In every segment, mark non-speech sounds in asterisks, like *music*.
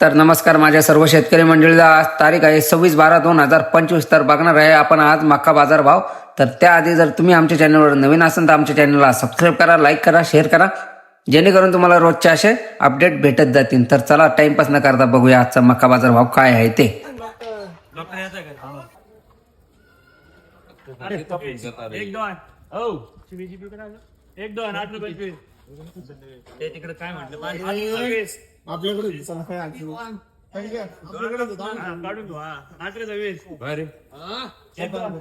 तर नमस्कार माझ्या सर्व शेतकरी मंडळीला आज तारीख आहे सव्वीस बारा दोन हजार पंचवीस. तर बघणार आहे आपण आज मक्का बाजार भाव. तर त्याआधी जर तुम्ही आमच्या चॅनलवर नवीन असाल तर आमच्या चॅनलला सबस्क्राईब करा लाईक करा शेअर करा. जेणेकरून तुम्हाला रोजचे असे अपडेट भेटत जातील. तर चला टाइमपास न करता बघूया आजचा मक्का बाजार भाव काय आहे ते. एक दोन. हो एक दोन आठ रुपये फीस. ते तिकडे काय. हा, काढून घेऊ हा? अठरा सव्वीस एक दोन.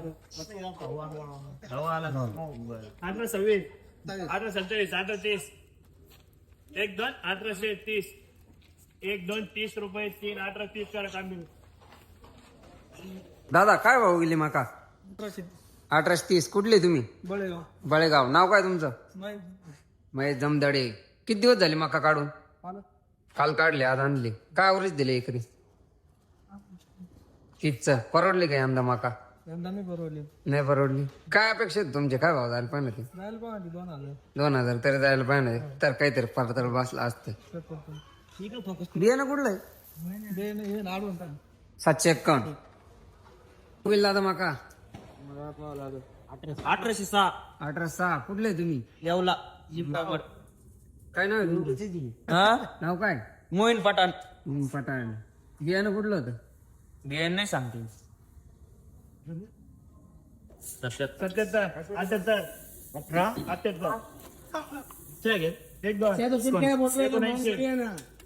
हो, आला. अठरा सव्वीस. अठरा सत्तावीस अठरा तीस. एक दोन अठराशे तीस. एक दोन तीस रुपये तीन अठरा तीस करा दादा काय भाव गेली मका? अठराशे तीस. कुठले तुम्ही? बळेगाव. नाव काय तुमचं? महेश. जमदडे. किती दिवस झाले मका काढून? काल काढले आज आणले. काय आवरेज दिले एकरी? तीच परवडले काय यंदा मका? नाही परवडली. काय अपेक्षा आहेत तुमचे? काय भाव जायला पाहिजे ते दोन हजार. तरी जायला पाहिजे. तर काहीतरी परतर बसला असते. बियाणं कुठलं आहे? सातशे एक्कावन्न. होईल दादा मका? अठराशे सहा. अठरा सहा. कुठले आहे तुम्ही? येवला काय नाव आहे तुमचं? हा? नाव काय? मोईन पठाण. हम्म, पठाण. बियाणं कुठलं होतं? बियाण नाही सांगते सत्याहत्तर. अठ्याहत्तर. अठरा. अठ्याहत्तर. check it. एक दोन. एकोणऐंशी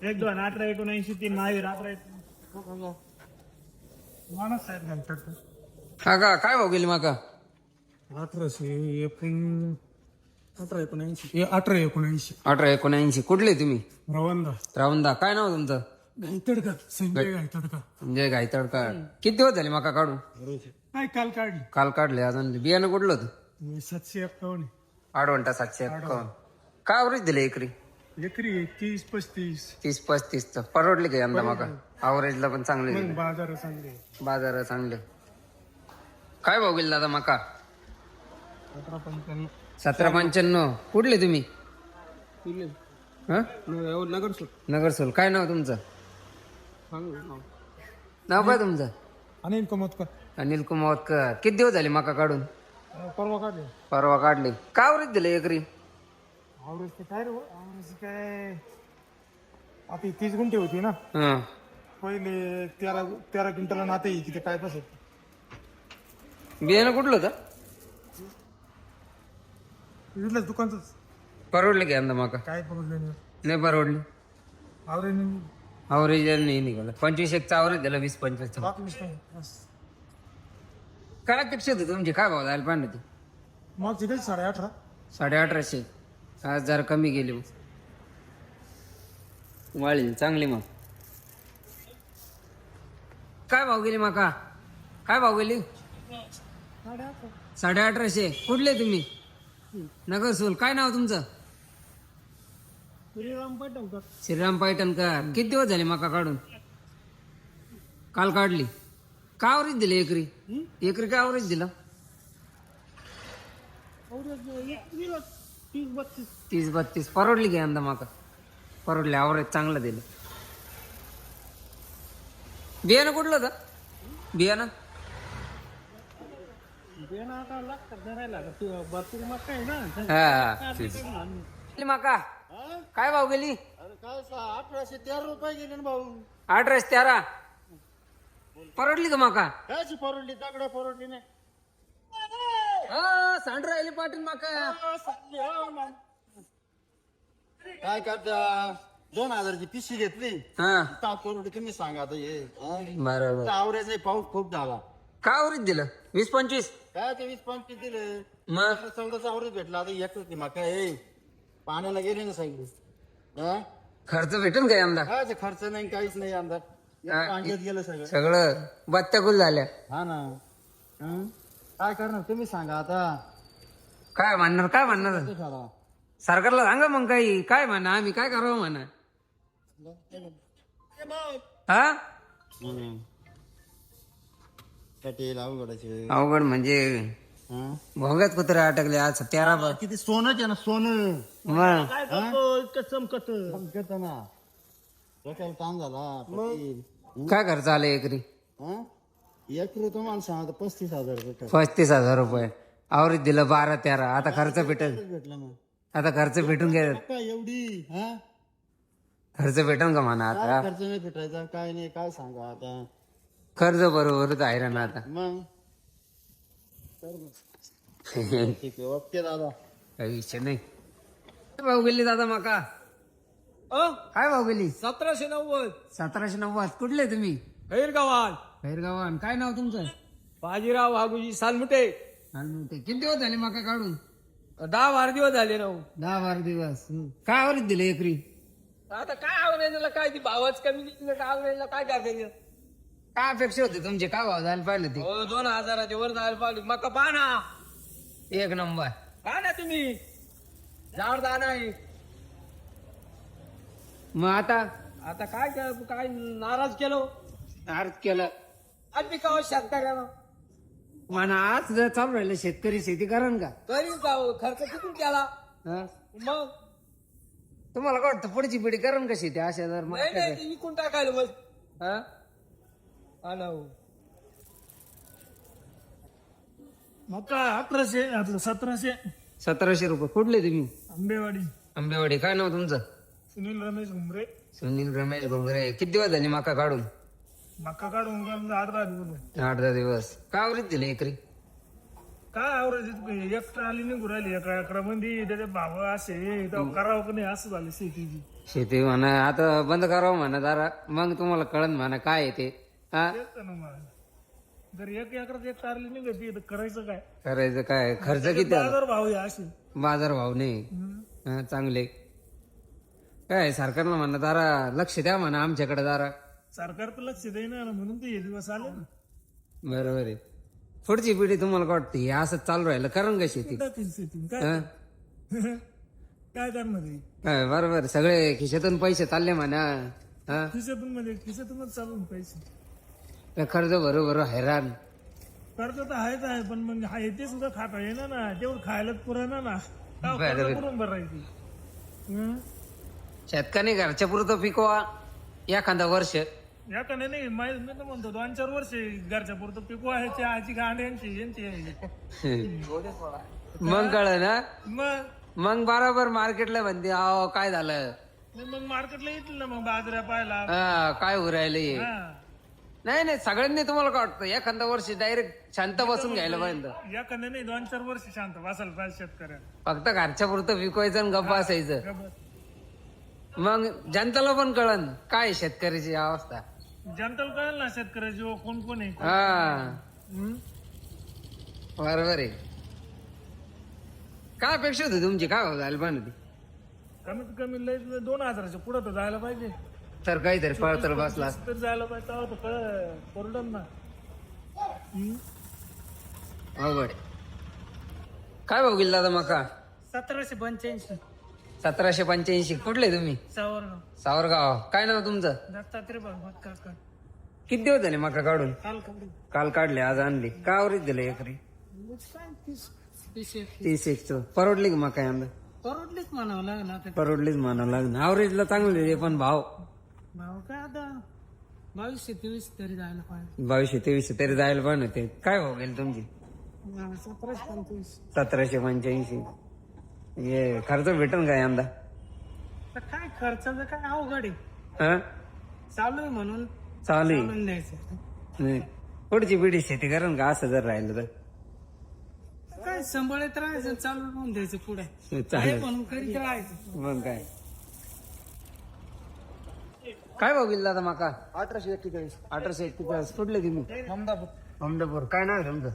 एक दोन. अठरा एकोणऐंशी तीन. महावीर अठरा हा का काय भाव गेली माका? अठराशे एकूण अठरा एकोणऐंशी. हे अठरा एकोणऐंशी. अठरा एकोणऐंशी. कुठले तुम्ही? रवंदा. रावंदा. काय नाव तुमचं? गायतडका संजय गायतडका म्हणजे गायतडका किती दिवस झाले माका काढून? काय काल काढली. काल काढले. आणले बियाणं कुठलं होतं? हे सातशे एक्कावन्न आडवंटा सातशे एक्कावन्न काय आवरेज दिले एकरी? एकरी आहे, तीस पस्तीस. तीस पस्तीस च. परवडले का यंदा माका? आवरेजला पण चांगले मग बाजार चांगले बाजार चांगले. काय भाव गेले दादा माका? अठरा पंच्याण्णव. सतरा पंच्याण्णव. कुठले तुम्ही? हं? नगर नगरसोल. काय नाव तुमचं? नाव काय तुमचं? अनिल कमतकर. अनिल कुमावतकर किती दिवस झाले माका काढून? परवा काढले. परवा काढले. का आवरेज दिले एकरी? आवरेज काय रे आवरेज काय? आता ही तीस गुंठे होती ना. हं. पहिले तेरा तेरा क्विंटल नाते तिथे काय कसं बियाणं कुठलं होतं? इथलं दुकानच परवडले का यंदा माका? काय प्रॉब्लेम नाही. नाही परवडले. आवरेज आवरेज नाही निघालं. पंचवीस एकचा आवरेज दिला वीस पंचवीसचा बातमीच नाही बस. काय अपेक्षा होती तुमची? काय भाव जायला पाहिजे ते मागची काही साडे अठरा साडे अठराशे आज जरा कमी गेली मग वाळी चांगली मग काय भाव गेली माका? काय भाव गेली? साडे अठराशे कुठले तुम्ही? नगर सोल काय नाव तुमचं? श्रीराम पैठणकर किती दिवस झाले माका काढून? काल काढली. का आवरेज दिले एकरी? एकरी काय आवरेज दिला? तीस बत्तीस. परवडली का यंदा माका? परवडले आवरेज चांगलं दिलं. बियाणं कुठलं होतं? बियाणं? हा. गेली माका. काय भाव गेली? अठराशे तेरा. रुपये गेले ना भाऊ अठराशे तेरा परवडली का माका? कायची परवडली दगड परवडली नाही हा, सांड राहिली पाटील माका. काय करता? दोन हजारची पिशी घेतली. हा. करोड तुम्ही सांगा आता हे. बरोबर. आवरेज नाही पाऊस खूप झाला. का आवरेज दिलं? वीस पंचवीस? काय ते वीस पंचवीस दिले? मग? सगळंच आवरेज भेटला आता एकच नाही मका हे पाण्याला गेले ना हा? खर्च भेटेल का यंदा? काय ते खर्च नाही काहीच नाही अंदाज हा, पाण्यात गेलं सगळं. सगळं बत्त्या गुल झाल्या हा ना. हं? काय करणार तुम्ही सांगा आता. काय म्हणणार काय म्हणणार? ते सरकारला सांगा मग काही. काय म्हणा आम्ही काय करावं म्हणा? हा? कटेल अवघडाचे अवघड म्हणजे हं? भोंग्यात कुत्रे अटकले आज तेरा ब- किती सोनंच आहे ना सोनं. मग? काय करतो? इतकं चमकत. समजत ना. डोक्याला ताण झाला पाटील काय खर्च आला एकरी? हा? एक तुम्हाला सांगतो पस्तीस हजार रुपये पस्तीस हजार रुपये. आवरीत दिलं बारा तेरा. आता खर्च भेटेल. भेटला ना आता खर्च भेटून घ्या काय एवढी हा? खर्च भेटन का म्हणा आता? खर्च नाही भेटायचा काय नाही काय सांगा आता? कर्ज बरोबरच आहे ना आता मग? काही ठीक आहे ओके दादा. विषय नाही. काय भाऊ गेली दादा माका. काय भाऊ गेली? सतराशे नव्वद. सतराशे नव्वद. कुठले तुम्ही? गैरगावाल भैरगावान काय नाव तुमचं? बाजीराव वाघुजी सालमुटे. ते किती दिवस झाले माका काढून? दहा बारा दिवस झाले ना हो. दहा बारा दिवस. काय आवरीत दिले एकरी? आता काय आवडायला काय ती भावाच कमी दिली काय आवडायला काय करायचं काय अपेक्षा होते तुमचे. काय भाव जायला पाहिलं ते? हो दोन हजाराच्या वर जायला पाहिजे मग पहा ना एक नंबर. पहा ना तुम्ही. झाड दाना आहे. मग आता? आता काय काय नाराज केलो? अर्ज केलं. आज का शेतकऱ्याला म्हणा आज जर चालू राहिलं शेतकरी शेती करण का? तरी जाऊ. खर्च किती केला? हा? मग? तुम्हाला काय वाटतं पुढची पिढी करण का शेती? अशा जर नाही नाही ते विकून टाकायला बस. हा? ना हो. मका अठराशे आपलं सतराशे. सतराशे रुपये. कुठले तुम्ही? आंबेवाडी. आंबेवाडी. काय नाव तुमचं? सुनील रमेश घुमरे. सुनील रमेश घोगरे किती दिवस झाले माका काढून? मक्का काढून काढून आठ दहा दिवस आठ दहा दिवस. काय आवरीत दिले एकरी? काय आवरायचं एक ट्राली निघून राहिली. एका अकरा मध्ये त्याचे भाव असे. तेव्हा करावं का नाही असं झालं शेतीची. शेती म्हणा आता बंद करावं म्हणा जरा. मग तुम्हाला कळन म्हणा काय आहे ते? हा? तेच ना मग. जर एक एकरात एक टारली निघती तर करायचं काय? करायचं काय? खर्च किती आला? बाजार भाव असे बाजार भाव नाही. हा, चांगले. काय सरकारला म्हणा जरा लक्ष द्या म्हणा आमच्याकडे जरा सरकार तर लक्ष देईना ना म्हणून ते हे दिवस आले ना. बरोबर आहे. पुढची पिढी तुम्हाला काय वाटते? हे असं चालू राहिलं करण का शेती? काय? हा? काय करणार आहे बरोबर. सगळे खिशातून पैसे चालले म्हणा. हा? खिशातून म्हणजे खिशातूनच चालून पैसे. कर्ज बरोबर हैराण. कर्ज तर आहेच आहे पण मग आहे ते सुद्धा खाता येणार ना तेवढं खायलाच पुराणा ना. का बरोबर. कर्ज करून भरायची? हं? शेतकरी घरच्या पुरतं पिकवा एखादा वर्ष. या का नाही माहीत मी तर म्हणतो दोन चार वर्ष घरच्या पुरतं पिकू आहे ते आजी गांड्यांची यांची आहे. *laughs* मग कळ ना? मग? मग बरोबर मार्केटला म्हणते अहो काय झालं? नाही मग मार्केटला येतील ना मग बाजऱ्या पाहायला. हा काय उरायले? हा. नाही नाही सगळ्यांनी तुम्हाला काय वाटतं? एखादा वर्ष डायरेक्ट शांत बसून घ्यायला पाहिजे. या नाही दोन चार वर्ष शांत बसायला पाहिजे शेतकऱ्या फक्त घरच्या पुरतं विकवायचं आणि गप्पा असायचं. मग जनताला पण कळन काय शेतकऱ्याची अवस्था? जनताला कळेल ना शेतकऱ्याची हो, कोण कोण आहे? हा. हं? बरोबर आहे. काय अपेक्षा होती तुमची? काय झालं पण होती? कमीत कमी लय दोन हजाराच्या पुढे तर जायला पाहिजे. तर काहीतरी बसला. तर जायला पाहिजे तेव्हा तर कळ परवडल ना? अवघड. आहे. काय भाऊ गेला दादा मका? सतराशे पंच्याऐंशी. सतराशे पंच्याऐंशी. कुठले तुम्ही? सावरगाव. सावरगाव. काय नाव तुमचं? दत्तात्रय भगवत काका किती दिवस झाले मका काढून? काल कपडे काल काढले आज आणली. का आवरीत दिले एकरी? काय तीस तीस एक. तीस एक परवडली का मका यंदा? परवडलीच म्हणावं लागलं आता. परवडलीच म्हणावं लागणार आवरेजला चांगले रे पण भाव. भाव काय आता बावीसशे तेवीस तरी जायला पाहिजे बावीसशे तेवीसशे तरी जायला पण होते काय भाव गेले तुमची सतराशे पंचवीस सतराशे पंच्याऐंशी हे खर्च भेटन का यंदा तर काय खर्चाचं काय अवघड आहे हा चालू आहे म्हणून चालू आहे. चालून द्यायचं नाही. पुढची पिढी शेती करण का असं जर राहिलं तर काय सांभाळत राहायचं चालू राहून द्यायचं पुढे चालेल म्हणून करीत राहायचं मग काय काय भाव गेला दादा माका? अठराशे एक्केचाळीस. अठराशे एक्केचाळीस. कुठले तुम्ही? अहमदाबाद अहमदापूर काय नाव आहे तुमचं?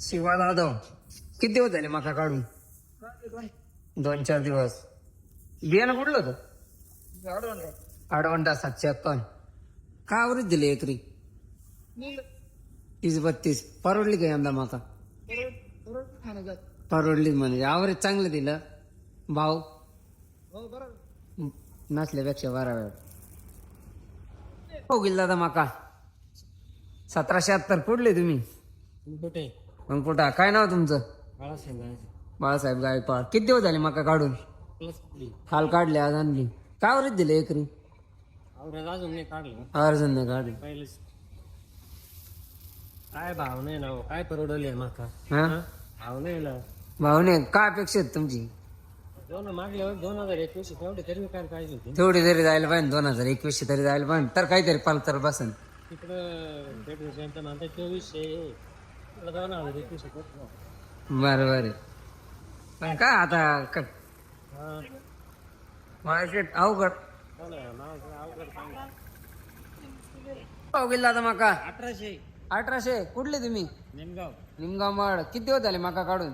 शिवा जाधव. किती दिवस झाले माका काढून? दोन चार दिवस. बियाणं कुठलं होतं? आडवंटा सातशे अक्कावन्न काय आवरेज दिले एकरी? तीस बत्तीस. परवडली का यंदा माका? परवडली. म्हणजे आवरेज चांगलं दिलं. भाव? नसल्यापेक्षा बारा वेळ. हो दादा माका. सतराशे अत्तर कुठले तुम्ही. कुठे? मग कुठं? काय नाव तुमचं? बाळासाहेब बाळासाहेब गायकवाड किती दिवस झाले माका काढून? काल काढले आज आणली. काय वरच दिले एकरी? अजून नाही काढलं. नाही काढले. पहिलेच. काय भाव नाही ना हो. काय परवडले माका? हा? भाव नाही ना. भावने काय अपेक्षा आहेत तुमची? तेवढे तरी होते? तेवढी तरी जायला पाहिजे दोन हजार एकवीसशे तरी जायला पाहिजे तर काहीतरी बसन. दोन हजार एकवीस बरं बरं पण आता क- हा. मार्केट अवघड. हो गेला आता माका. अठराशे. अठराशे? कुठले तुम्ही? निमगाव. निमगाव माड. किती दिवस झाले माका काढून?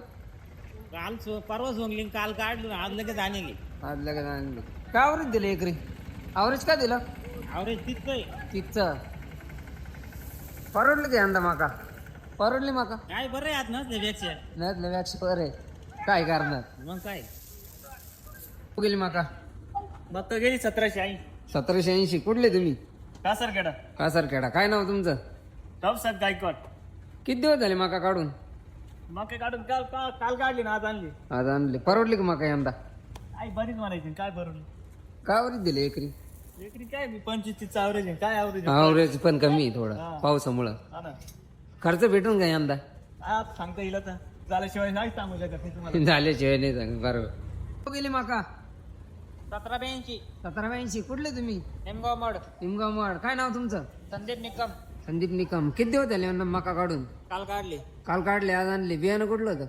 काल सो- परवा सोंगली काल काढलं आज लगेच आणली. आज लगेच आणली. काय आवरेज दिलं एकरी? आवरेज काय दिलं? अवरेज तिथं. तिथचं परवडली की यंदा माका? परवडली माका? काय बरं आहे आज नसल्यापेक्षा नाही व्याक्ष आहे. काय करणार? मग काय? गेली माका? मग तर गेली सतराशे आई सतराशे ऐंशी. कुठले तुम्ही? कासरखेडा. कासारखेडा. काय नाव तुमचं? टॉप सात गायकवाड. किती दिवस झाले माका काढून? मग काय काढून काल काल काल काढली ना आज आणली. आज आणले. परवडली का माका यंदा? आई बरीच म्हणायची काय भरून? काय आवरेज दिले एकरी? एकरी काय मी पंचवीस तीस आवरेज आहे. काय आवरेज आवरेज पण कमी आहे थोडं पावसामुळं. हा ना. खर्च भेटून का यंदा? आज सांगता येईल आता. झाल्याशिवाय नाही सांगू शकत मी तुम्हाला. झाल्याशिवाय नाही सांग बरोबर. गेली माका? सतरा ब्याऐंशी सतरा ऐंशी कुठले तुम्ही? नेमगाव मड. निमगाव मड. काय नाव तुमचं? संदीप निकम. संदीप निकम. किती दिवस झाले म्हणलं मका काढून? काल काढली. काल काढले आज आणले. बियाणं कुठलं होतं?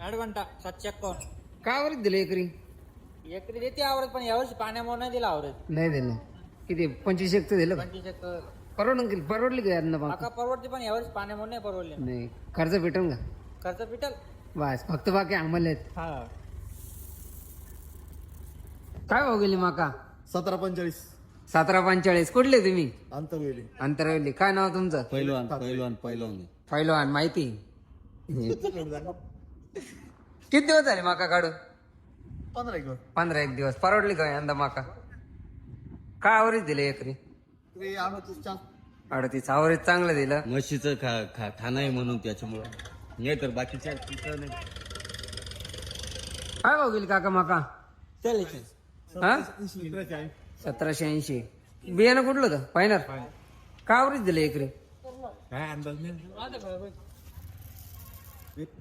ॲडवंटा सातशे एक्कावन्न. काय आवरेज दिलं एकरी? एकरी देते आवरेज पण यावर्षी पाण्यामुळे नाही दिला आवरेज नाही दिलं. किती? पंचवीस एक दिलं का? पंचवीस एकर परवडून गेली. परवडली का यांना माका परवडते पण यावर्षी पाण्यामुळे नाही परवडले. नाही. खर्च भेटून का? खर्च पिटल. बस फक्त बाकी आम्हाला आहेत. हा. काय भाव गेली माका? सतरा पंचेचाळीस. सतरा पंचेचाळीस. कुठले तुम्ही? अंतरवेली. अंतरवेली. काय नाव तुमचं? पैलवान पैलवान पैलवान. पहिलवान माहिती? *laughs* किती दिवस झाले माका काढून? पंधरा एक पंधरा एक दिवस. परवडली का यंदा माका? काय आवरेज दिले एकरी? ते अडतीस आवरेज चांगलं दिलं. म्हशीचं खा खा खाणं आहे म्हणून त्याच्यामुळं. नाही तर बाकीच्या नाही. काय भाव गेली काका माका? हा? सतराशे ऐंशी. बियाणं कुठलं होतं? पायनर काय आवरेज दिलं एकरी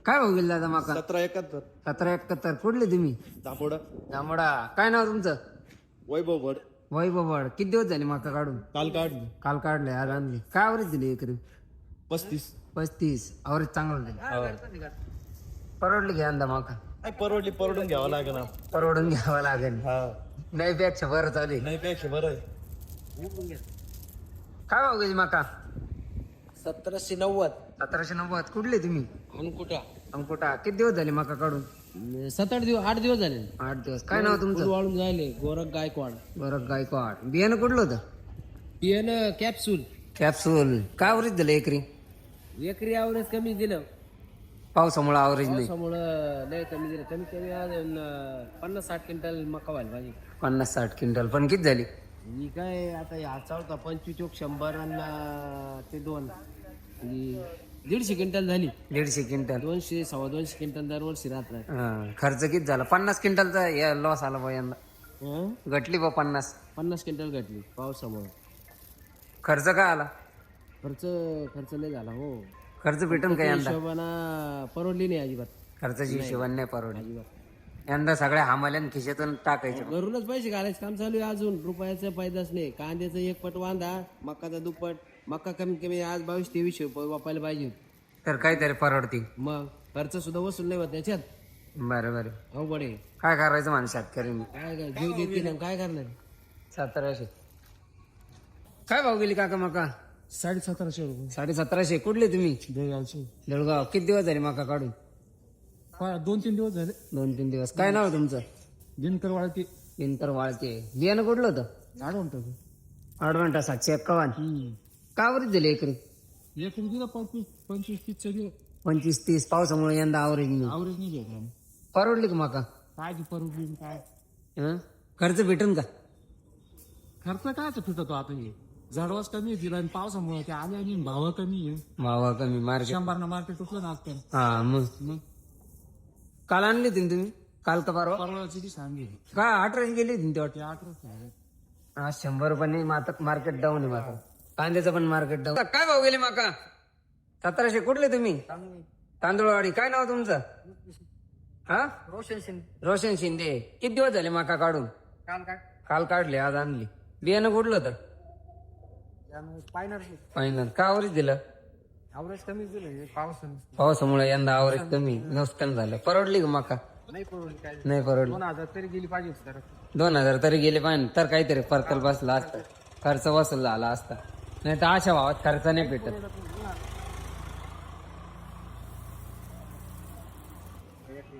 काय भाव गेली दादा माका? सतरा एकाहत्तर. सतरा एकाहत्तर. कुठले तुम्ही? दापोडा जांभळा काय नाव तुमचं? वैभव भड वैभवड किती दिवस झाले माका काढून? काल काढली. काल काढले आज आणली. काय आवरेज दिली एकरी पस्तीस. पस्तीस. आवरेज चांगलं दिलं परवडली घ्या यंदा माका. नाही परवडली परवडून घ्यावं लागेल परवडून घ्यावं लागेल. हा. नाही पेक्षा बरं चालू आहे. नाही पेक्षा बरं आहे. काय भाव गेली माका? सतराशे नव्वद. सतराशे नव्वद. कुठले तुम्ही? कुठं अंकुटा किती दिवस झाले माका काढून सात आठ दिवस आठ दिवस झाले. आठ दिवस. काय नाव तुमचं? वाळून जायले गोरख गायकवाड. बरं गायकवाड. बियाणं कुठलं होतं? पिएन कॅप्सूल कॅप्सूल काय आवरेज दिलं एकरी? एकरी आवरेज कमी दिलं. पावसामुळे आवरेज नाही त्यामुळं लय कमी दिलं. कमी कमी आज अं, पन्नास साठ क्विंटल मका व्हायला पाहिजे. पन्नास साठ क्विंटल. पण किती झाली? ही काय आता ह्याचा होता पंचवीस चोक शंभर आणि ते दोन. ही दीडशे क्विंटल झाली. दीडशे क्विंटल. दोनशे सव्वा दोनशे क्विंटल दरवर्षी राहत हा, खर्च किती झाला? पन्नास क्विंटलचा लॉस आला बा यंदा. हं? घटली बा पन्नास. पन्नास क्विंटल घटली पावसामुळे. खर्च काय आला? खर्च खर्च नाही झाला हो. खर्च भेटून का यंदा? हिशोबाना परवडली नाही अजिबात. खर्चाची हिशोबाने नाही परवडली. अजिबात यंदा सगळ्या हामाल्यान खिशातून टाकायचे. घरूनच पैसे घालायचं. काम चालू आहे अजून. रुपयाचं फायदाच नाही. कांद्याचं एक पट वांदा मकाचा दुप्पट. मका कमीत कमी. आज बावीस तेवीसशे रुपये वापायला पाहिजे. तर काहीतरी परवडतील. मग? खर्च सुद्धा वसूल नाही होत त्याच्यात बरं बरं. अवघड आहे. काय करायचं म्हणा शेतकऱ्यांनी काय काय जीव देते ना काय करणार? सतराशे. काय भाव गेली काका माका? साडे सतराशे रुपये. साडे सतराशे कुठले तुम्ही? देगावचे किती दिवस झाले माका काढून? दोन तीन दिवस झाले. दोन तीन दिवस. काय नाव आहे तुमचं? दिनकर वाळके. विंतर वाळके. बियाणं कुठलं होतं? आठवण अडवांटा सातशे एक्कावन्न का बरीच दिले एकरी? एक दिलं पंचवीस पंचवीस तीसचं दिलं पंचवीस तीस पावसामुळे यंदा आवरेज नाही. आवरेज नाही घेतला परवडली का माका? काय परवडली काय? हं? खर्च भेटून का? खर्च कायच फिटतो आता हे? झाडवास कमी दिला आणि पावसामुळे ते आले आणि भाव कमी आहे. भावा कमी मार्केट. शंभरनं मार्केट उठलं ना आता. हा मग? मग? काल आणली होती ना तुम्ही काल का परवा. परवाची सांगे काय अठराशे गेली होती ना ती वाटत हा शंभर रुपये मार्केट डाऊन आहे माका कांद्याचं पण मार्केट डाऊन काय भाव गेले माका? सतराशे कुठले तुम्ही? तांदूळवाडी. काय नाव तुमचं? हा? रोशन शिंदे. रोशन शिंदे. किती दिवस झाले माका काढून? काल काल काढले आज आणली. बियाणं कुठलं तर? फायनल का आवरेज दिलं? आवरेज कमी दिलं पावसामुळे यंदा आवरेज कमी नुकसान झालं. परवडली का माका? नाही परवडली काय नाही परवडली. दोन हजार तरी गेली पाहिजे तर दोन हजार तरी गेले पाहिजे तर काहीतरी परकल बसला असता. खर्च वसूल झाला असता. नाही तर अशा भावात खर्च नाही भेटत.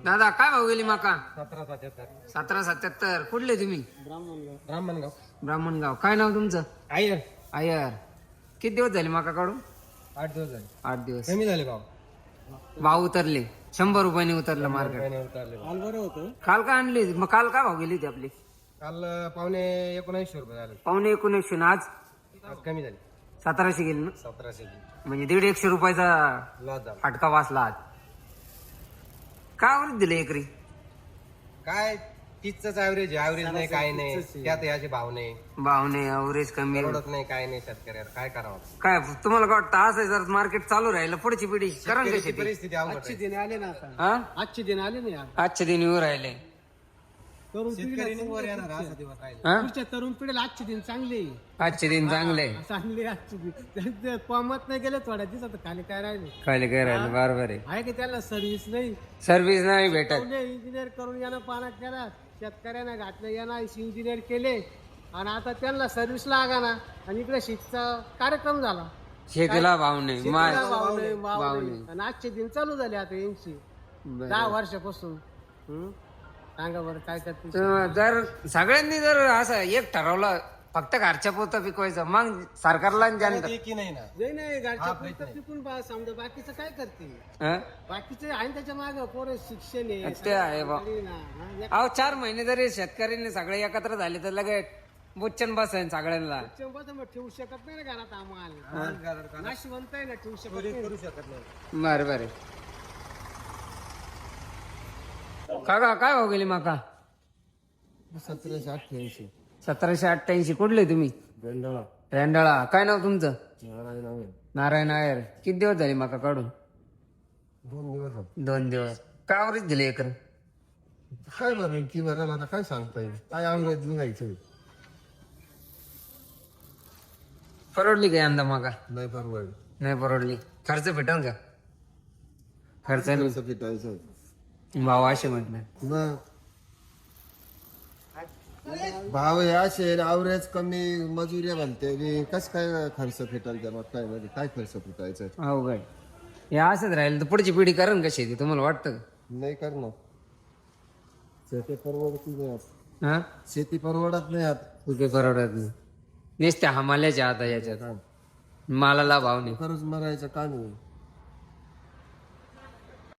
दादा काय भाव गेली माका? सतरा सत्याहत्तर. सतरा सत्याहत्तर. कुठले तुम्ही? ब्राह्मणगाव. ब्राह्मणगाव. काय नाव तुमचं? आयर. आयर. किती दिवस झाले माका काढून? आठ दिवस झाले. आठ दिवस. कमी झाले भाव. भाव उतरले. शंभर रुपयाने उतरलं मार्केट उतरले काल बरं होतं. काल काय आणली मग काल काय भाव गेली होती आपली? काल पावणे एकोणऐंशी रुपये झाले. पावणे एकोणीसशे आणि आज? आज कमी झाले. सतराशे गेली ना? सतराशे म्हणजे दीड एकशे रुपयाचा लॉस झाला. फटका वाचला आज. काय आवडत दिले एकरी? काय? तीसच ऍव्हरेज ऍव्हरेज नाही काय नाही. त्यात याचे भाव नाही भावने अवरेज कमी परवडत नाही काय नाही शेतकऱ्याला काय करावं? काय तुम्हाला काय वाटतं असं जर मार्केट चालू राहिलं पुढची पिढी करा? परिस्थिती अवघड आहे. आले ना आता. हा? आजचे दिन आले ना आजच्या दिन येऊ राहिले. शेतकरी नाही वर येणार असा दिवस राहिले. हा? पुढच्या तरुण पिढीला आजचे दिन चांगले आजचे दिन चांगले चांगले आजचे दिन. पमत नाही गेले थोड्या दिवसात खाली काय राहिले? खाली काय राहिले? बरोबर आहे. आहे की त्याला सर्व्हिस नाही? सर्व्हिस नाही भेटत. इंजिनियर करून यानं पाण्यात केला शेतकऱ्यांना घातलं यानं इंजिनियर केले. आणि आता त्यांना सर्व्हिस लागाना. आणि इकडे शेतीचा कार्यक्रम झाला. शेतीला भाव नाही. माय शेतीला भाव नाही, भाव भाव नाही. नाही. आणि आजचे दिन चालू झाले आता यांची. बरं. दहा वर्षापासून. हम्म? सांगा बरं काय करते तर जर सगळ्यांनी जर असं एक ठरवलं फक्त घरच्या पोतं पिकवायचं. मग सरकारला आणि जनता की नाही ना? नाही नाही घरच्या पुरतं पिकून बा समजा बाकीचं काय करते हा? बाकीचे आहे ना त्याच्यामागे पोरं शिक्षण आहे ते आहे बा. सगळी ना, हा, एक अहो चार महिने जरी शेतकऱ्यांनी सगळे एकत्र झाले तर लगेच बुच्चन बसेन सगळ्यांना. मग ठेवू शकत नाही ना घरात आम्हाला. नाशिवंत आहे ना ठेवू शकत नाही. करू शकत नाही. बर बर. काका काय भाव गेली माका? सतराशे अठ्ठ्याऐंशी. सतराशे अठ्ठ्याऐंशी कुठले तुम्ही? बेंडाळा रेंडाळा. काय नाव तुमचं? नारायण आहे नारायण आयर किती दिवस झाले माका काढून? दोन दिवस झाले. दोन दिवस. काय आवरेज दिले एकर काय बरं की बरं आता काय सांगता येईल? काय आवडत निघायचं? परवडली का यंदा माका? नाही परवड नाही परवडली. खर्च भेटल का? खर्च नाही. पिटायचं भाव असे म्हटलं. मग भाव हे असे आवरेज कमी मजुरी म्हणते. कस काय खर्च फिटल त्या मग काय मध्ये काय खर्च फिटायचं? अवघड. हे असंच राहील तर पुढची पिढी करण कशी ती तुम्हाला वाटतं? का? नाही करणार. शेती परवडत नाही आता. हा? शेती परवडत नाही आता कुठे परवडत नाही? नुसत्या हमाल्याच्या आता याच्यात. मालाला भाव नाही. खरंच मरायचं का नाही